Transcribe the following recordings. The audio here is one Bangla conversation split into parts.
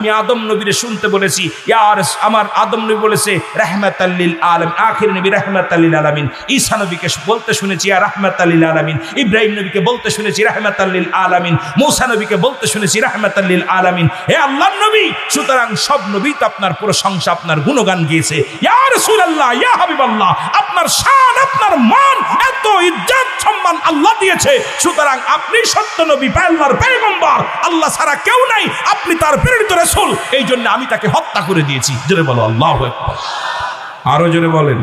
আমি আদম নবীরে শুনতে বলেছি ইয়ার আমার আদম নবী বলেছে রাহমাত আল্লিল আলম আখির নবী রাহমাত আল্লিল আলমিন। ঈসা নবীকে বলতে শুনেছি, ইয়া রাহমাত আল্লিল আলমিন। ইব্রাহিম নবীকে বলতে শুনেছি রাহমাত আল্লিল আলমিন। মৌসা নবীকে বলতে শুনেছি রাহমাত আল্লিল আলমিন। হে আল্লাহ নবী, সুতরাং সব নবী তো আপনার প্রশংসা, আপনার গুণগান গিয়েছে। ইয়া রাসূলুল্লাহ, ইয়া হাবিবাল্লাহ, আপনার শান, আপনার মান এত ইজ্জত সম্মান আল্লাহ দিয়েছে। সুতরাং আপনি সত্য নবী, আল্লাহর পয়গম্বর, আল্লাহ ছাড়া কেউ নাই, আপনি তার প্রেরিত রাসূল। এই জন্য আমি তাকে হত্যা করে দিয়েছি। জোরে বলো, আল্লাহ আরও জোরে বলেন।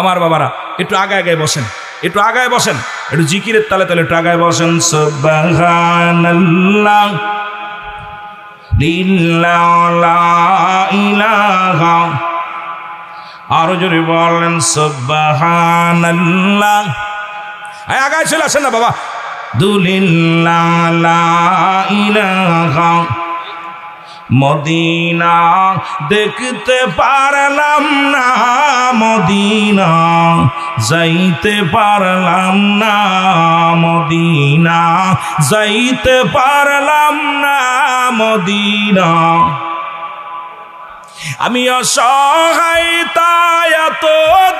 আমার বাবারা, একটু আগে আগে বসেন। একটু আগায় বসেন। একটু জিকিরের তালে তালে একটু আগায় বসেন। লিল্লাহ আরও জোরে বলেন, সুবহানাল্লাহ। চলে আসেন না, বাবা। দুলিল্লাহ মদিনা দেখতে পারলাম না, মদিনা যাইতে পারলাম না, মদিনা যাইতে পারলাম না, মদিনা আমি অসহায়, তাই এত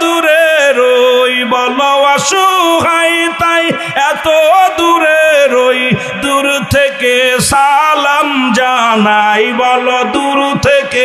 দূরে রই, বল অসহায়, তাই এত দূরে রই, দূর থেকে সালাম জানাই, বল দূর থেকে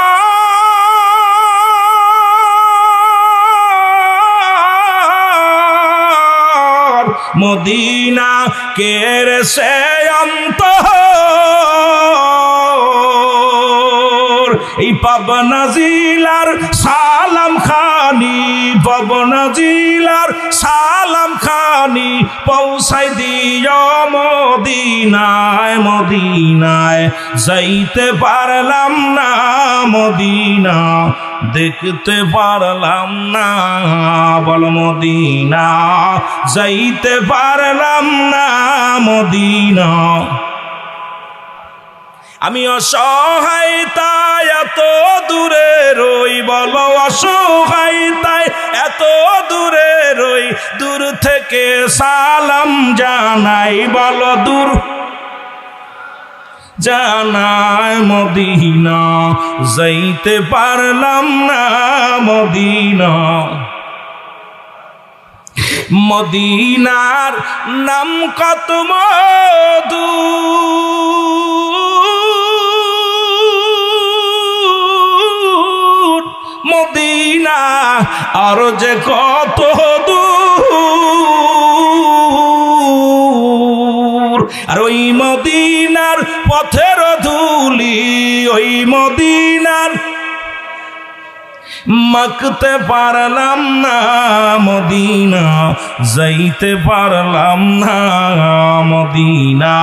মদিনা কের সে অন্ত এই পাবনা জিলার সালাম খানি পাবনা খানি পৌঁছাই দিও মদিনায় মদিনায়। যাইতে পারলাম না মদিনা, দেখতে পারলাম না, বল মদিনা। যাইতে পারলাম না মদিনা। আমি অসহায়, তাই এত দূরে রই, বল অসহায়, তাই এত দূরে রই, দূর থেকে সালাম জানাই, বল দূর। জানায় মদিনা, যাইতে পারলাম না মদিনা। মদিনার নাম কত মধু? আরও যে কত দূর। আর ওই মদিনার পথের ধুলি, ওই মদিনার মাকতে পারলাম না, মদিনা, যাইতে পারলাম না, মদিনা,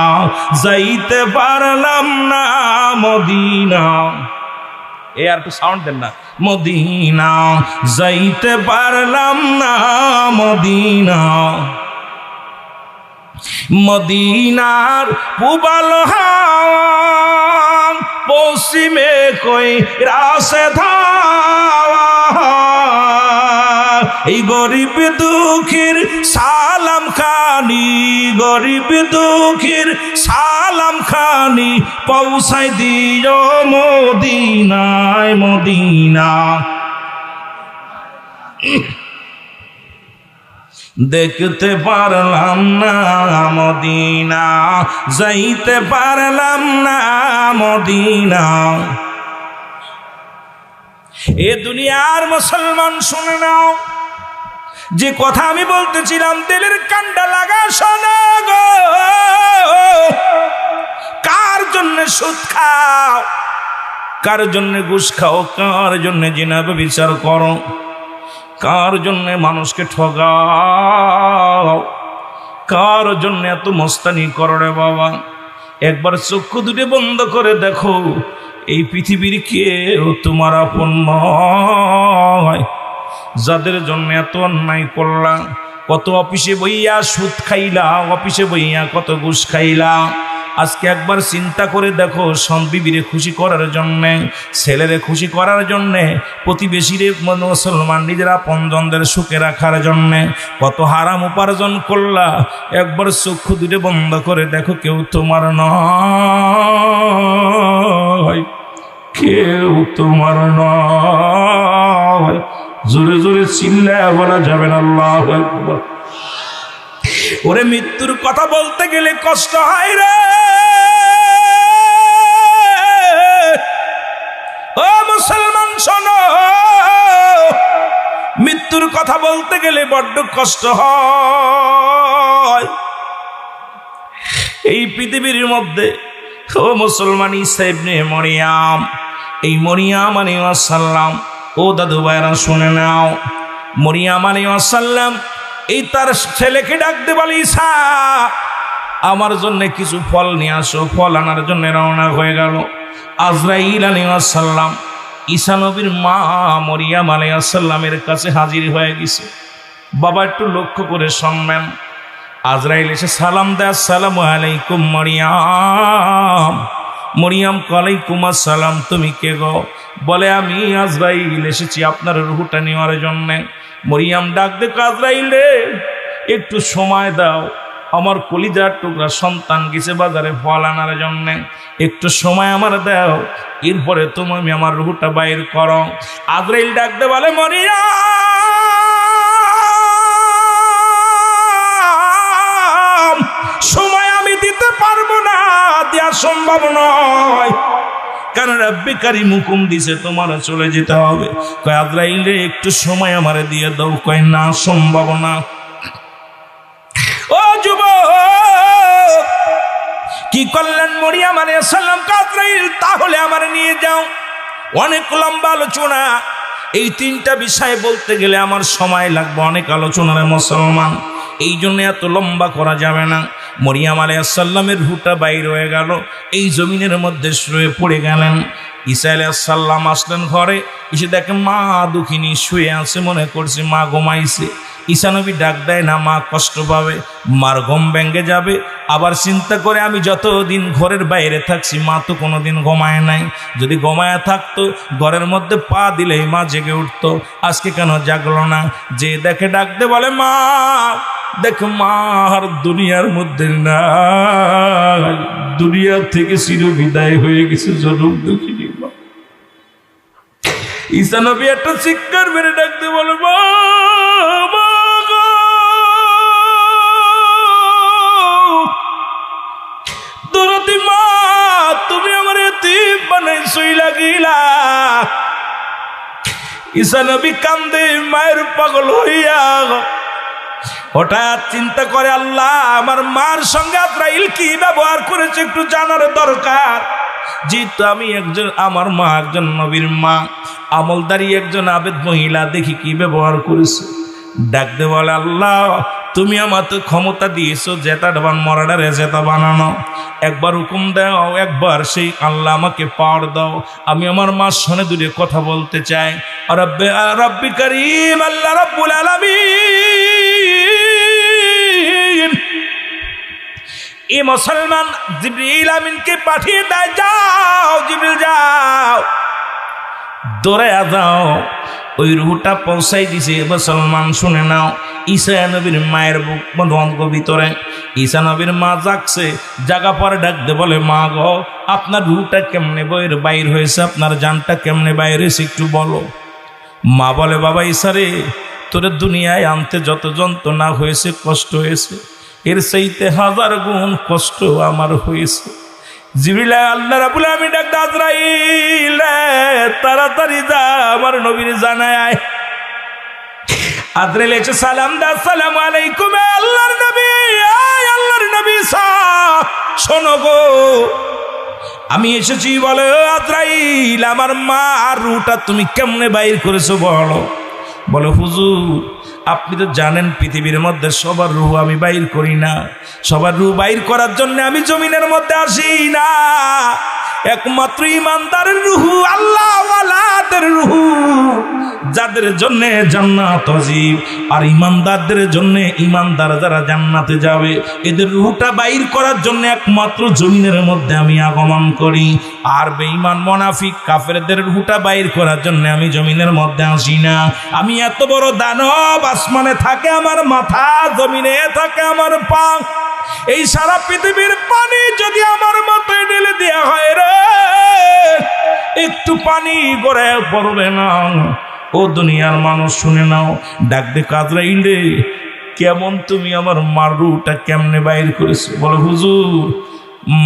যাইতে পারলাম না, মদিনা। এ আর একটু সাউন্ড দেন না। মদিনা, যাইতে পারলাম না মদিনা। মদিনার পুবাল পশ্চিমে কই রাসে ধাওয়া এই গরিব দুঃখীর সালাম খানি, গরিব দুঃখীর সালাম খানি পৌঁছাই দিও মদিনায়, মদিনা। দেখতে পারলাম না মদিনা, যাইতে পারলাম না মদিনা। এ দুনিয়ার মুসলমান শুনে নাও। যে কথা আমি বলতেছিলাম তেলের কান্ডা লাগা শোনা গো। কার জন্য সুদ খাও? কার জন্য ঘুষ খাও? কার জন্য জিনাবে বিচার করো? কার জন্য মানুষকে ঠগাও? কার জন্য এত মস্তানি করো রে বাবা? একবার চক্ষু দুটি বন্ধ করে দেখো, এই পৃথিবীর কেউ তোমার আপন নয়। যাদের জন্য এত অন্যায় করলা, কত অফিসে বইয়া সুদ খাইলা, অফিসে বইয়া কত ঘুষ খাইলা। আজকে একবার চিন্তা করে দেখো সন্বিবিরে খুশি করার জন্যে, ছেলেরে খুশি করার জন্যে, প্রতিবেশীরে মুসলমান নিজেরা পঞ্জনদের সুখে রাখার জন্যে কত হারাম উপার্জন করলা। একবার চক্ষু দুটো বন্ধ করে দেখো কেউ তোমার নয়, কেউ তোমার নয়। জোরে জোরে চিল্লা বলা যাবে না, আল্লাহ ওরে মৃত্যুর কথা বলতে গেলে কষ্ট হয় রে। ও মুসলমান, শোনো। মৃত্যুর কথা বলতে গেলে বড্ড কষ্ট হয়। এই পৃথিবীর মধ্যে ও মুসলমান ইসাইবনে মরিয়াম, এই মরিয়াম আলী আসাল্লাম ও দাদু ভাইরা শুনে নাও। মরিয়াম আলী আসাল্লাম এই তার ছেলেকে ডাকতে বলে, ঈশা, আমার জন্য কিছু ফল নিয়ে আসো। ফল আনার জন্য রওনা হয়ে গেল। আজরাইল আলী আসাল্লাম ঈশা মা মরিয়াম আলী আসাল্লামের কাছে হাজির হয়ে গেছে। বাবা, একটু লক্ষ্য করে শুনবেন। আজরাইল এসে সালাম দেয়, আসসালাম আলাইকুম মরিয়াম। মরিয়াম কালাইকুম সালাম তুমি কে গো? বলে, আমি আজরাইল, এসেছি আপনার রুহুটা নেওয়ার জন্যে। মরিয়াম ডাক দে আজরাইল রে, একটু সময় দাও, আমার কলিজার টুকরা সন্তান গেছে বাজারে ফল আনার জন্যে। একটু সময় আমার দাও, এরপরে তুমি আমার রুহুটা বাইর করো। আজরাইল ডাক দে বলে, মরিয়াম সম্ভব নয়। কারণ রাব্বি কারি মুকুম দিছে, তোমার চলে যেতে হবে। কয় আজরাইল রে, একটু সময় আমারে দিয়ে দাও। কয়, না, সম্ভব না। কি করলেন মরিয়াম আলাইহিস সালাম? কাজরাইল তাহলে আমার নিয়ে যাও। অনেক লম্বা আলোচনা। এই তিনটা বিষয়ে বলতে গেলে আমার সময় লাগবে, অনেক আলোচনার মুসলমান। এই জন্য এত লম্বা করা যাবে না। মরিয়াম আলাইসাল্লামের হুটা বাইর হয়ে গেল, এই জমিনের মধ্যে শুয়ে পড়ে গেলেন। ঈসা আলাইসাল্লাম আসলেন ঘরে, এসে দেখে মা দুঃখিনী শুয়ে আছে, মনে করছে মা ঘুমাইছে। ঈশানবী ডাক দেয়, না মা, কষ্ট পাবে, মার ঘুম ভেঙে যাবে। আবার চিন্তা করে আমি যতদিন ঘরের বাইরে থাকছি, মা তো কোনোদিন ঘুমায় নাই। যদি ঘুমায় থাকতো, ঘরের মধ্যে পা দিলেই মা জেগে উঠতো। আজকে কেন জাগলো না? যে দেখে ডাকতে বলে, মা, দেখ মা, আর দুনিয়ার মধ্যে না দুনিয়া থেকে চির বিদায় হয়ে গেছে, জনম দুঃখিনী মা। ঈশানবী একটা চিৎকার মেরে ডাকতে বলে, মা ঈশা কান্দে, মায়ের পাগল হইয়া হঠাৎ চিন্তা করে, আল্লাহ, আমার মার সঙ্গে আত্রাইল কি ব্যবহার করেছে একটু জানার দরকার। যেহেতু আমি একজন, আমার মা একজন নবীর মা, আমলদারি একজন আবেদ মহিলা, দেখি কি ব্যবহার করেছে। ডাকতে বলে, আল্লাহ তুমি আমার তো ক্ষমতা দিয়েছ জেতা ডাবান মরাডারে জেতা বানানো। একবার হুকুম দাও, একবার সেই আল্লাহ আমাকে পাওয়ার দাও। আমি আমার মার সনে দূরে কথা বলতে চাই। রব্বে রব্বি করিম, আল্লাহ রব্বুল আলামিন। এই মুসলমান জিবরিল আমিনকে পাঠিয়ে দেয়, যাও জিবরিল, যাও। দৌড়ে যাও। ওই রুহটা পৌঁছাই দিছে মুসলমান শুনে নাও। ঈসা নবীর মায়ের অঙ্গ ভিতরে। ঈসা নবীর মা জাগছে, জাগা পরে ডাকতে বলে, মা গো, আপনার রুহটা কেমনে বইয়ের বাইর হয়েছে? আপনার জানটা কেমনে বাইর হয়েছে একটু বলো। মা বলে, বাবা ঈশারে তোরে দুনিয়ায় আনতে যত যন্ত্রণা হয়েছে, কষ্ট হয়েছে। এর সেইতে হাজার গুণ কষ্ট আমার হয়েছে। জিবিলা আল্লাহ রাবুল আমি আজরাইল তাড়াতাড়ি যা, আমার নবীর জানায় আয় এসে সালাম দা, সালাম আলাইকুম আল্লাহর নবী আল্লাহর নবী শোনো গো, আমি এসেছি বলে আদ্রাইল আমার মা আর রুটা তুমি কেমনে বাইর করেছ বলো? বলো, হুজুর, আপনি তো জানেন পৃথিবীর মধ্যে সবার রুহ আমি বাইর করি না। সবার রুহ বাইর করার জন্য আমি জমিনের মধ্যে আসি না। একমাত্র ইমানদারের রুহু আল্লাহ ওয়ালাদের রুহু। যাদের জন্য জান্নাত অজীব, আর ইমানদারদের জন্য ইমানদার যারা জান্নাতে যাবে, এদের রুহটা বাইর করার জন্য একমাত্র জমিনের মধ্যে আমি আগমন করি। আর বেঈমান, মোনাফিক, কাফেরদের রুহটা বাইর করার জন্য আমি জমিনের মধ্যে আসি না। আমি এত বড় দানব, আসমানে থাকে আমার মাথা, জমিনে থাকে আমার পা। এই সারা পৃথিবীর পানি যদি আমার মাথায় ঢেলে দেওয়া হয় রে, একটু পানি করে পড়বে না। ও দুনিয়ার মানুষ, শুনে নাও। ডাক দে রে, কেমন তুমি আমার মার রুটা কেমনে বাইর করেছ? বলো, হুজুর,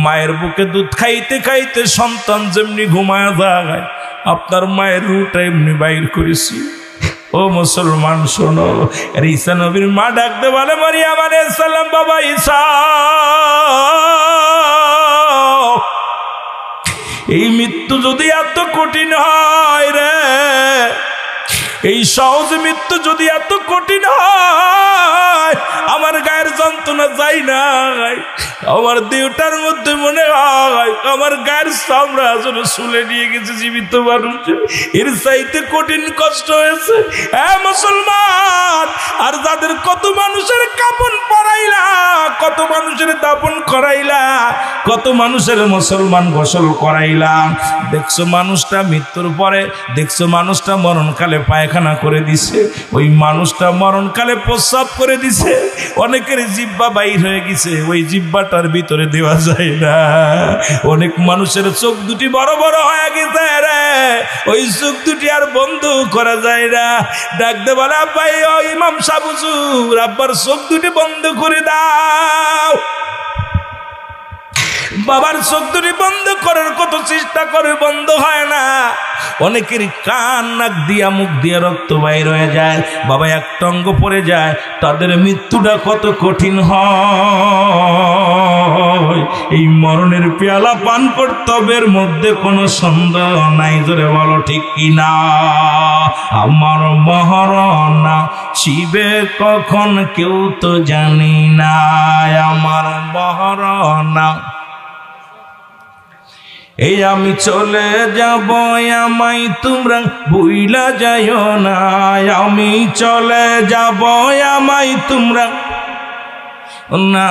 মায়ের বুকে দুধ খাইতে খাইতে সন্তান যেমনি ঘুমায় যায়, আপনার মায়ের রুটা এমনি বাইর করেছি। ও মুসলমান, শোনো, ঈসা নবীর মা ডাকতে বলে, মারিয়াম সালাম বাবা ঈসা। এই মৃত্যু যদি এত কঠিন হয় রে এই সহজ মৃত্যু যদি এত কঠিন হয়, আমার গায়ের যন্ত্রণা যাই না আমার দেহটার মধ্যে মনে হয়, আমার গায়ের চামড়া আসলে শুলে নিয়ে গেছে জীবিত মানুষ এর চাইতে কঠিন কষ্ট হয়েছে। হ্যাঁ মুসলমান আর যাদের কত মানুষের কাপন পরাইলা, কত মানুষের দাপন করাইলা, কত মানুষের মুসলমান গোসল করাইলা। দেখছ মানুষটা মৃত্যুর পরে, দেখছ মানুষটা মরণকালে পায়খানা করে দিছে, ওই মানুষটা মরণকালে প্রস্রাব করে দিছে। অনেকের জিব্বা বাইর হয়ে গেছে, ওই জিব্বাটার ভিতরে দেওয়া যায় না। অনেক মানুষের চোখ দুটি বড় বড় হয়ে গেছে রে। ওই চোখ দুটি আর বন্ধ করা যায় না। ডাকতে বলে, আব্বাই, ও ইমাম সাবুজুর আব্বার চোখ দুটি বন্ধ করে দাও। বাবার চোখ দুটি বন্ধ করার কত চেষ্টা করে, বন্ধ হয় না। অনেকেরই কান, নাক দিয়া, মুখ দিয়া রক্ত বাইর হয়ে যায়। বাবা এক টঙ্গ পড়ে যায়, তাদের মৃত্যুটা কত কঠিন হয়। এই মরণের পেয়ালা পান কর্তব্যের মধ্যে কোনো সন্দেহ নাই ধরে বলো ঠিক কিনা? আমার মহরণা শিবে কখন কেউ তো জানি না, আমার মহরণা। এই আমি চলে যাব আমাই তোমরা ভুইলা যাইও না, আমি চলে যাব আমাই তোমরা না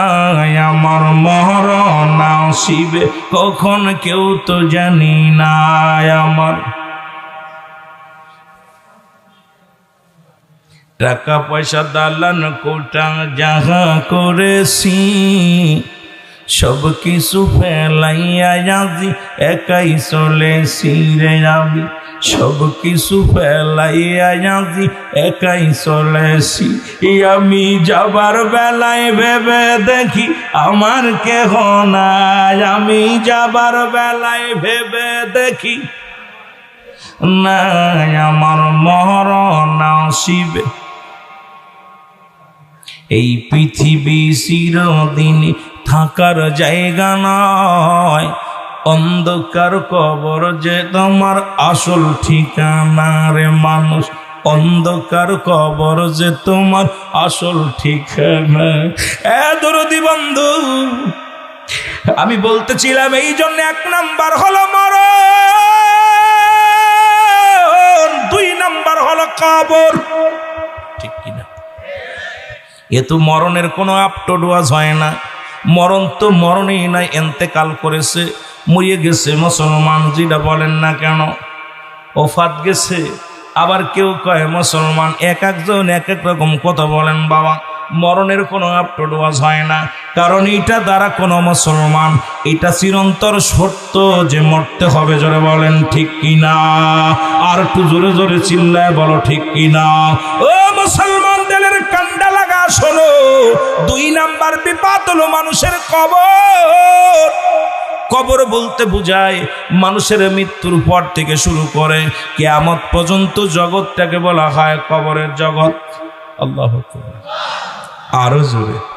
আমার মরণ শিবে কখন কেউ তো জানি না আমার। টাকা পয়সা দালান কোটা যাহা করেছি, সব কিছু ফেলাইয়া যাবি একাই চলে সিরে যাবি সব কিছু ফেলাইয়া যাবি একাই চলেছি। আমি যাবার বেলায় ভেবে দেখি আমার কেহ নাই। আমি যাবার বেলায় ভেবে দেখি নাই আমার মরণ শিবে এই পৃথিবী চিরদিন থাকার জায়গা নয়। অন্ধকার কবর যে তোমার আসল ঠিকানা রে মানুষ। অন্ধকার কবর যে তোমার আসল ঠিকানা। এ দরদি বন্ধু, আমি বলতেছিলাম এই জন্য এক নাম্বার হলো মর দুই নাম্বার হলো কবর। ঠিক কিনা? এ তো মরণের কোনো আপটোডোয়াজ হয় না। মরণ তো মরণেই নাই, এন্তেকাল করেছে। মরিয়ে গেছে, মুসলমান যেটা বলেন না কেন? ওফাত গেছে। আবার কেউ কয়, মুসলমান এক একজন এক এক রকম কথা বলেন, বাবা। মরণের কোনো আপটোডোয়াজ হয় না। কারণ এটা দ্বারা কোনো মুসলমান, এটা চিরন্তর সত্য যে মরতে হবে, জোরে বলেন ঠিক কিনা? আর একটু জোরে জোরে চিল্লায় বলো ঠিক কিনা? ও মুসলমান, দিলের কান্ডা লাগা, শোনো। দুই নাম্বার বিপাদ হলো মানুষের কবর। কবর বলতে বুঝায়, মানুষের মৃত্যুর পর থেকে শুরু করে কেয়ামত পর্যন্ত জগৎটাকে বলা হয় কবরের জগৎ। আল্লাহ আরও জোরে।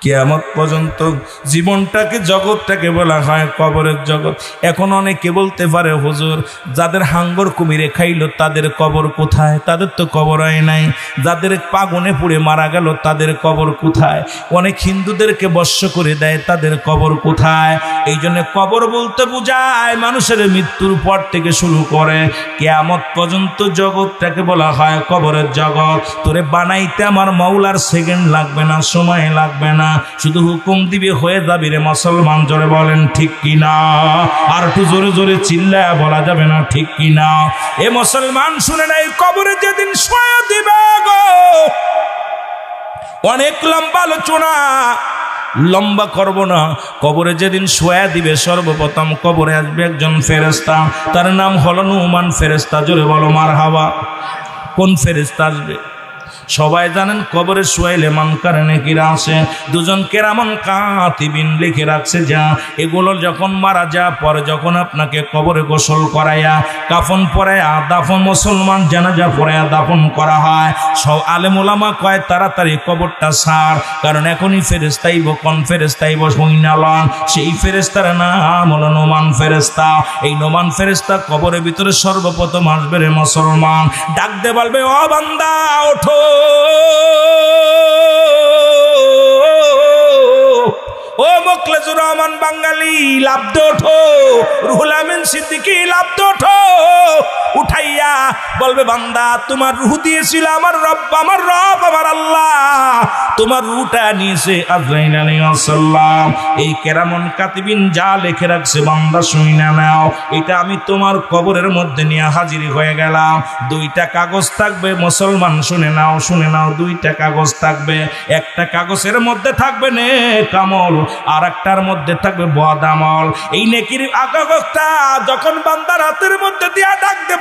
কেয়ামত পর্যন্ত জীবনটাকে জগৎটাকে বলা হয় কবরের জগৎ। এখন অনেকে বলতে পারে, হুজুর, যাদের হাঙ্গর কুমিরে খাইলো, তাদের কবর কোথায়? তাদের তো কবর হয় নাই। যাদের পাগনে পুড়ে মারা গেল, তাদের কবর কোথায়? অনেক হিন্দুদেরকে বর্ষ করে দেয়, তাদের কবর কোথায়? এই জন্য কবর বলতে বোঝায়, মানুষের মৃত্যুর পর থেকে শুরু করে। কেয়ামত পর্যন্ত জগৎটাকে বলা হয় কবরের জগৎ। তোরে বানাইতে আমার মাওলার সেকেন্ড লাগবে না, সময় লাগবে না। শুধু হুকুম দিবে, হয়ে যাবি রে মুসলমান। জোরে বলেন, ঠিক কি না আর একটু জোরে জোরে চিল্লায় বলা যাবে না, ঠিক কি না এ মুসলমান, শুনে নাই কবরে যেদিন শোয়া দিবে গো, অনেক লম্বা আলোচনা। লম্বা করব না, কবরে যেদিন শোয়া দিবে, সর্বপ্রথম কবরে আসবে একজন ফেরেস্তা তার নাম হলো নুমান ফেরেস্তা জোরে বলো মার হাওয়া কোন ফেরেস্তা আসবে? সবাই জানেন কবরে শুয়াইলে মান কারণে কিরা আসে দুজন কেরামন কাতিবিন লিখে রাখছে, যা, এগুলো যখন মারা যা, পরে যখন আপনাকে কবরে গোসল করাইয়া, কাফন পরাইয়া, দাফন মুসলমান জানাজা পরাইয়া দাফন করা হয়। সব আলেম ওলামা কয়, তাড়াতাড়ি কবরটা সার, কারণ এখনই ফেরেস্তাইব কন ফেরেস্তাইব সৈনালন সেই ফেরেস্তার নাম হলো নোমান ফেরেস্তা এই নোমান ফেরেস্তা কবরের ভিতরে সর্বপ্রথম আসবে রে মুসলমান। ডাক দে বলবে, ও বান্দা, ওঠো। ও মোকলেজুর রহমান বাঙালি লাভ দোঠো রুহুল আমিন সিদ্দিকি লাভ ওঠো। উঠাইয়া বলবে, বান্দা, তোমার রুহ দিয়েছিল আমার রব আমার রব, আমার আল্লাহ। তোমার রুটা নিয়েছে আজরাইল এই কেরামন কাতিবিন যা লেখে রাখছে, বান্দা শুই না নাও। এটা আমি তোমার কবরের মধ্যে নিয়ে হাজির হয়ে গেলাম। দুইটা কাগজ থাকবে, মুসলমান, শুনে নাও শুনে নাও, দুইটা কাগজ থাকবে। একটা কাগজের মধ্যে থাকবে নে কামল আর একটার মধ্যে থাকবে বদামল এই নেকির কাগজটা যখন বান্দার হাতের মধ্যে দিয়া ডাকতে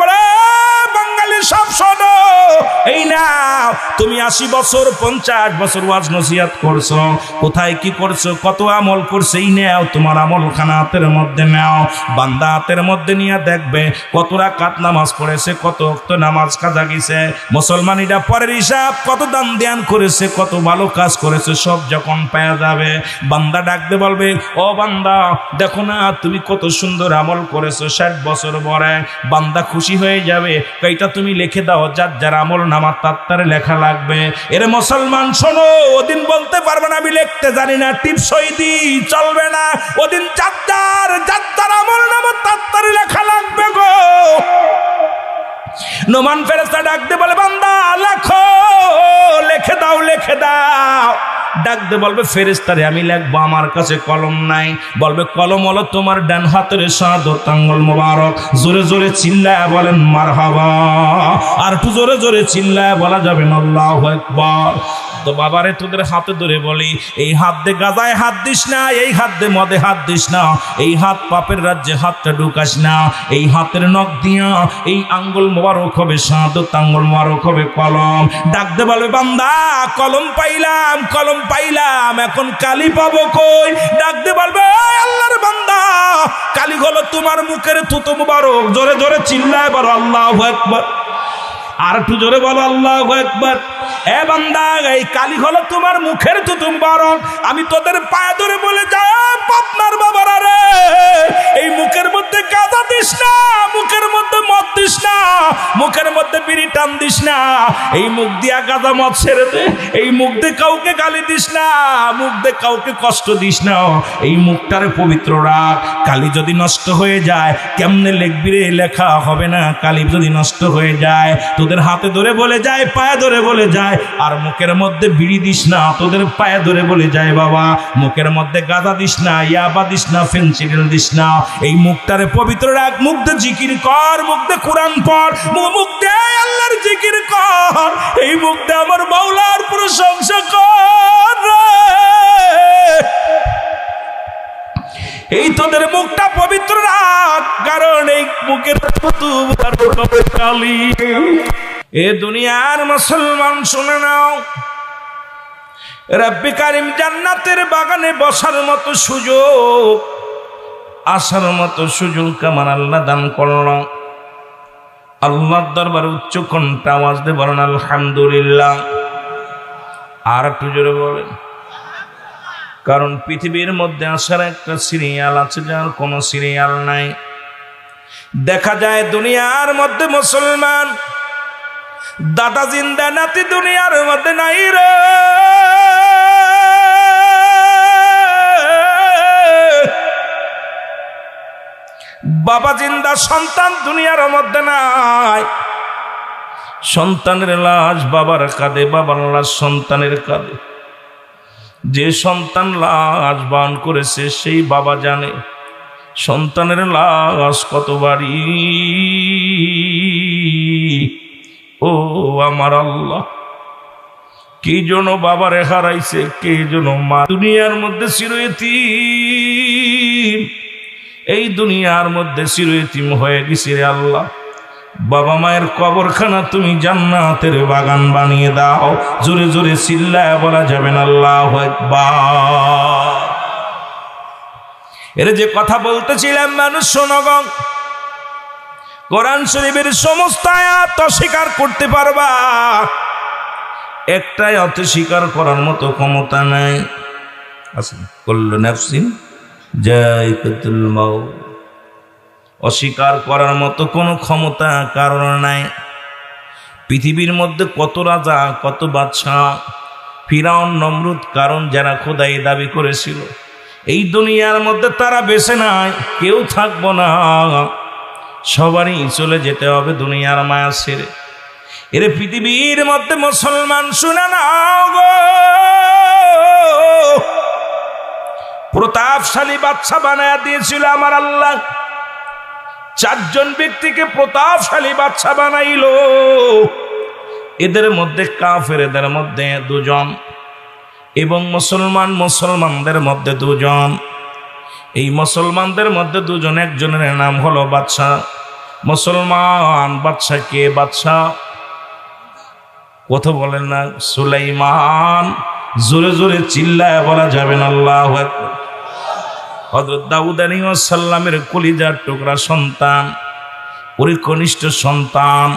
পঞ্চাশ বছর কোথায় কি করছ? কত আমল করছে? কত নামাজ মুসলমানিরা পরের হিসাব, কত দান ধ্যান করেছে, কত ভালো কাজ করেছে, সব যখন পাওয়া যাবে, বান্দা ডাকতে বলবে, ও বান্দা, দেখো না, তুমি কত সুন্দর আমল করেছ ষাট বছর পরে। বান্দা খুশি হয়ে যাবে। এইটা তুমি লিখে দাও, যার যার আমল নামার তাত্তারে লেখা লাগবে। এর মুসলমান, শোনো, ওদিন বলতে পারবে না, আমি লিখতে জানি না টিপসই দি, চলবে না। ওদিন যার যার যার আমল নামার তাত্তারে লেখা লাগবে গো। নোমান ফেরেস্তা ডাকতে বলে, বান্দা, লেখো, লেখে দাও লেখে দাও। ডাকতে বলবে ফেরেস্তারে আমি লেখবো, আমার কাছে কলম নাই। বলবে, কলম হলো তোমার ডান হাতের সাদত আঙ্গুল মোবারক। জোরে জোরে চিল্লায় বলেন মার হাবা আর একটু জোরে জোরে চিল্লায় বলা যাবে না, আল্লাহ একবার তো বাবারে তোদের হাতে ধরে বলি, এই হাত দে গাজায় হাত দিস না, এই হাত দে মদে হাত দিস না, এই হাত পাপের রাজ্যে হাতটা ঢুকাস না, এই হাতের নখ দিয়া এই আঙ্গুল মোবারক হবে সাদত আঙ্গুল মোবারক হবে কলম। ডাকতে বলবে বান্দা, কলম পাইলাম কলম পাইলাম, এখন কালি পাবো কই? ডাকতে বলবে, "এই আল্লাহর বান্দা, কালি হলো তোমার মুখের থুতু মুবারক। জোরে জোরে চিল্লায় বলো, আল্লাহ একবার আর একটু জোরে বলো, আল্লাহ একবার এ বান্দা, এই কালি হলো তোমার মুখের তো মুবারক আমি তোদের পায়ে ধরে বলে যাই পাপনার বাবারা রে। এই মুখের মধ্যে গাঁজা দিস না, মুখের মধ্যে মদ দিস না, মুখের মধ্যে বিড়ি টান দিস না। এই মুখ দিয়া গাঁজা মদ ছেড়ে দে, এই মুখ দিয়ে কাউকে গালি দিস না, মুখ দিয়ে কাউকে কষ্ট দিস না। এই মুখটারে পবিত্র রাখ কালি যদি নষ্ট হয়ে যায়, কেমনে লিখবি রে, লেখা হবে না, কালি যদি নষ্ট হয়ে যায় তোদের হাতে ধরে বলে যায়, পায়ে ধরে বলে যায়। আর মুখের মধ্যে বিড়ি দিস না, তোদের পায়ে ধরে বলে যায় বাবা। মুখের মধ্যে গাঁদা দিস না, ইয়াবা দিস না ফেন্সিডিল দিস না। এই মুখটারে পবিত্র রাখ, মুখ জিকির কর দিয়ে কোরআন পড়, মু- মুখ দিয়ে আল্লাহর জিকির কর। এই দিয়ে আমার মাওলার প্রশংসা কর। এই তোদের মুখটা পবিত্র রাখ কারণ এই মুখের কালি। এ দুনিয়ার মুসলমান, শুনে নাও। রব্বি কারিম জান্নাতের বাগানে বসার মতো সুযোগ, আসার মতো সুযোগ আমার আল্লাহ দান করল। আল্লাহর দরবার উচ্চ কণ্ঠে আওয়াজ দিয়ে বলেন, আলহামদুলিল্লাহ। আর একটু জোরে বলেন। কারণ পৃথিবীর মধ্যে আসার একটা সিরিয়াল আছে যার কোনো সিরিয়াল নাই। দেখা যায় দুনিয়ার মধ্যে মুসলমান, দাদা জিন্দা নাতি দুনিয়ার মধ্যে নাই রে। বাবা জিন্দা সন্তান দুনিয়ার মধ্যে নাই। সন্তানের লাশ বাবার কাঁধে, বাবার লাশ সন্তানের কাঁধে। যে সন্তান লাশ বান করেছে, সেই বাবা জানে সন্তানের লাশ কত বাড়ি ও আমার আল্লাহ, কে যেন বাবা বাবারে হারাইছে, কে যেন মা দুনিয়ার মধ্যে চিরয়তি এই দুনিয়ার মধ্যে চিরয়তিম হয়ে গেছে রে আল্লাহ। বাবা মায়ের কবরখানা তুমি জান্নাতের বাগান বানিয়ে দাও। জোরে জোরে চিল্লায় বলা যাবেন আল্লাহ এর যে কথা বলতেছিলাম, মানুষ শোনগং কোরআন শরীফের সমস্ত আয়াত অস্বীকার করতে পারবা। একটাই অত স্বীকার করার মতো ক্ষমতা নাই। আছে কল্ল নাফসিন, জায়কাতুল মাউত। অস্বীকার করার মতো কোনো ক্ষমতা কারণ নাই। পৃথিবীর মধ্যে কত রাজা, কত বাদশা ফিরাউন, নমরুদ, কারণ যারা খোদাই দাবি করেছিল, এই দুনিয়ার মধ্যে তারা বেছে নাই, কেউ থাকব না। সবারই চলে যেতে হবে দুনিয়ার মায়া ছেড়ে। এর পৃথিবীর মধ্যে মুসলমান, শুনে নাও গো। প্রতাপশালী বাচ্চা বানায় দিয়েছিল আমার আল্লাহ। চারজন ব্যক্তিকে প্রতাপশালী বাচ্চা বানাইল। এদের মধ্যে কাফের এদের মধ্যে দুজন এবং মুসলমান মুসলমানদের মধ্যে দুজন। এই মুসলমানদের মধ্যে দুজন একজনের নাম হলো বাচ্চা মুসলমান বাচ্চা কে বাচ্চা কথা বলেন না, সুলাইমান। জোরে জোরে চিল্লায় বলা যাবেন আল্লাহ হজরত দাউদ সাল্লামের কলিজার টুকরা সন্তান ওই কনিষ্ঠ সন্তান,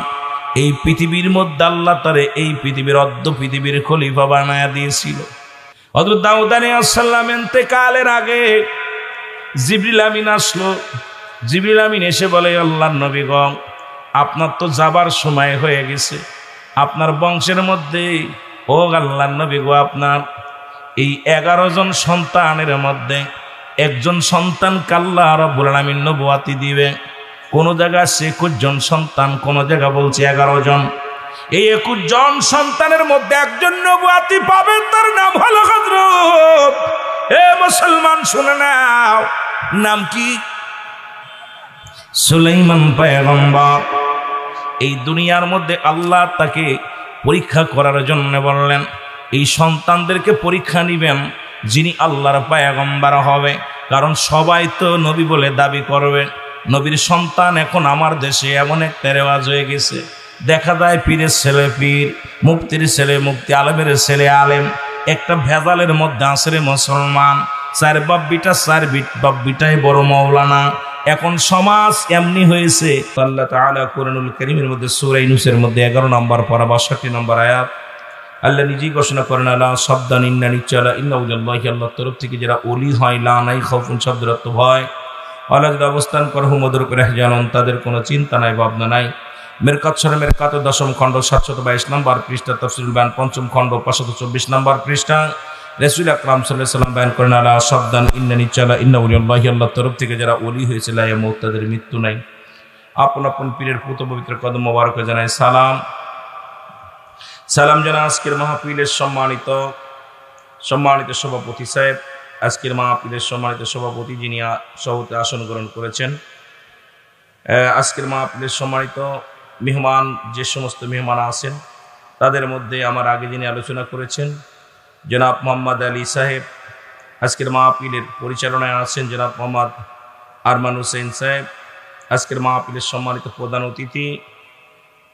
এই পৃথিবীর মধ্যে আল্লাহ তারে এই পৃথিবীর অর্ধ পৃথিবীর খলিফা বানায়া দিয়েছিল। হজরত দাউদ সাল্লাম কালের আগে জিবরিল আমিন আসলো। জিবরিল আমিন এসে বলে, আল্লাহ নবীগং আপনার তো যাবার সময় হয়ে গেছে। আপনার বংশের মধ্যে, ও আল্লাহ নবী গো, আপনার এই এগারো জন সন্তানের মধ্যে একজন সন্তান কাল্লা রব্বুল আলামিন নবুয়াতি দিবে। কোন জায়গায় সে জন সন্তান, কোন জায়গা বলছে এগারো জন। এই একুশ জন সন্তানের মধ্যে একজন নবুয়াতি পাবে, তার নাম হলো হজরত এ মুসলমান, শুনে নাও। নাম কি? সুলাইমান পায়গম্বর। এই দুনিয়ার মধ্যে আল্লাহ তাকে পরীক্ষা করার জন্য বললেন, এই সন্তানদেরকে পরীক্ষা নিবেন। যিনি আল্লাহর পায়াগম্বার হবে। কারণ সবাই তো নবী বলে দাবি করবে। নবীর সন্তান এখন আমার দেশে এমন একটা রেওয়াজ হয়ে গেছে। দেখা যায় পীরের ছেলে পীর মুক্তির ছেলে মুক্তি আলেমের ছেলে আলেম। একটা ভেজালের মধ্যে আসরে মুসলমান। চার বাব্বিটা চার বাব্বিটাই বড় মৌলানা। এখন সমাজ এমনি হয়েছে। আল্লাহ তাআলা কোরআনুল করিমের মধ্যে সূরা ইউনূসের মধ্যে এগারো নম্বর পরা বাষট্টি নম্বর আয়াত। আল্লাহ নিজেই ঘোষণা করেন আল্লাহ শব্দান ইন্না নিচ্চালা ইন্না উজাল্লাহি আল্লাহর তরফ থেকে যারা অলি হয়, লা নাই খফুন শব্দরত্ব ভয়। যদি অবস্থান করে, হুমদুর করে জানন তাদের কোনো চিন্তা নাই, ভাবনা নাই। মেরকাত সরে মেরকাত দশম খণ্ড সাতশত বাইশ নম্বর পৃষ্ঠা, তফসিল ব্যান পঞ্চম খণ্ড, পাঁচশত চব্বিশ নম্বর পৃষ্ঠা। রসুল আকরাম সাল্লাহ সাল্লাম ব্যান করেন আল্লাহ শব্দান ইন্না নিচ্চালা ইন্না উলিয়াল্লাহি আল্লাহর তরফ থেকে যারা অলি হয়েছে লাইয়ামত তাদের মৃত্যু নাই। আপন আপন পীরের পুত পবিত্র কদম মোবারকে জানায় সালাম। সালাম জানা আজকের মাহফিলের সম্মানিত সম্মানিত সভাপতি সাহেব, আজকের মাহফিলের সম্মানিত সভাপতি যিনি সভাপতি আসন গ্রহণ করেছেন। আজকের মাহফিলের সম্মানিত মেহমান, যে সমস্ত মেহমান আছেন, তাদের মধ্যে আমার আগে যিনি আলোচনা করেছেন, জনাব মোহাম্মদ আলী সাহেব, আজকের মাহফিলের পরিচালনায় আছেন জনাব মোহাম্মদ আরমান হুসেন সাহেব, আজকের মাহফিলের সম্মানিত প্রধান অতিথি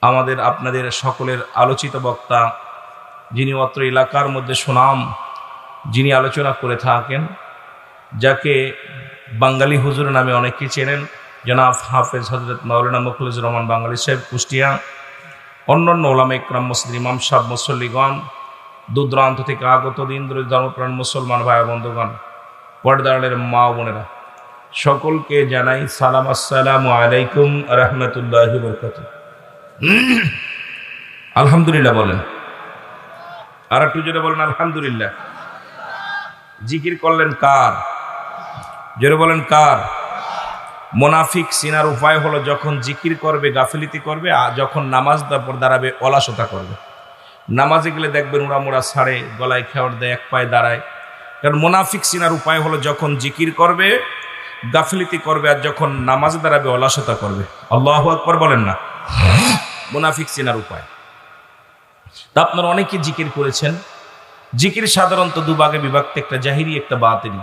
আমাদের আপনাদের সকলের আলোচিত বক্তা, যিনি অত্র এলাকার মধ্যে সুনাম যিনি আলোচনা করে থাকেন, যাকে বাঙালি হুজুর নামে অনেকে চেনেন, জনাব হাফেজ হজরত মাওলানা মুখলিজুর রহমান বাঙালি সাহেব, কুষ্টিয়া। অন্যান্য ওলামা ইকরাম মসজিদ ইমাম সাহ মুসল্লিগণ দূরান্ত থেকে আগত দিন ধরে ধর্মপ্রাণ মুসলমান ভাই বন্ধুগণ পর্দারের মা বোনেরা, সকলকে জানাই সালাম, আসসালামু আলাইকুম, রহমতুল্লাহ বরকত আলহামদুলিল্লাহ বলেন। আর একটু জোরে বলেন, আলহামদুলিল্লাহ। জিকির করলেন কার? জোরে বলেন কার? মোনাফিক সিনার উপায় হলো যখন জিকির করবে, গাফিলিতি করবে, আর যখন নামাজ তারপর দাঁড়াবে, অলাসতা করবে। নামাজে গেলে দেখবেন উড়া মোড়া ছাড়ে, গলায় খেয়ার দেয়, এক পায়ে দাঁড়ায়। কারণ মোনাফিক সিনার উপায় হলো যখন জিকির করবে, গাফিলিতি করবে, আর যখন নামাজ দাঁড়াবে, অলাসতা করবে। আল্লাহ আকবর বলেন না। মোনাফিক চেনার উপায়। তা আপনারা অনেকে জিকির করেছেন। জিকির সাধারণত দুভাগে বিভক্ত, একটা জাহিরি, একটা বাতিনি।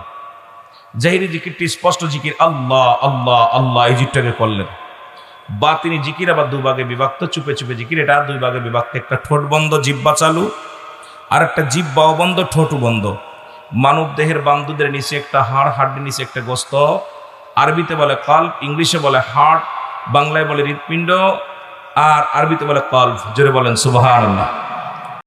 জাহিরি জিকিরটি স্পষ্ট জিকির, আল্লাহ আল্লাহ আল্লাহ, এই জিটটাকে করলেন। বা তিনি জিকির আবার দুভাগে বিভক্ত, চুপে চুপে জিকির, এটা দুই ভাগে বিভক্ত, একটা ঠোঁট বন্ধ জিব্বা চালু আর একটা জিব্বাও বন্ধ ঠোঁটু বন্ধ। মানব দেহের বান্ধুদের নিচে একটা হাড় হাড্ডি নিচে একটা গোস্ত। আরবিতে বলে কল্প, ইংলিশে বলে হার্ট বাংলায় বলে হৃৎপিণ্ড আর আরবিতে বলে কল জোরে বলেন সুবাহ আল্লাহ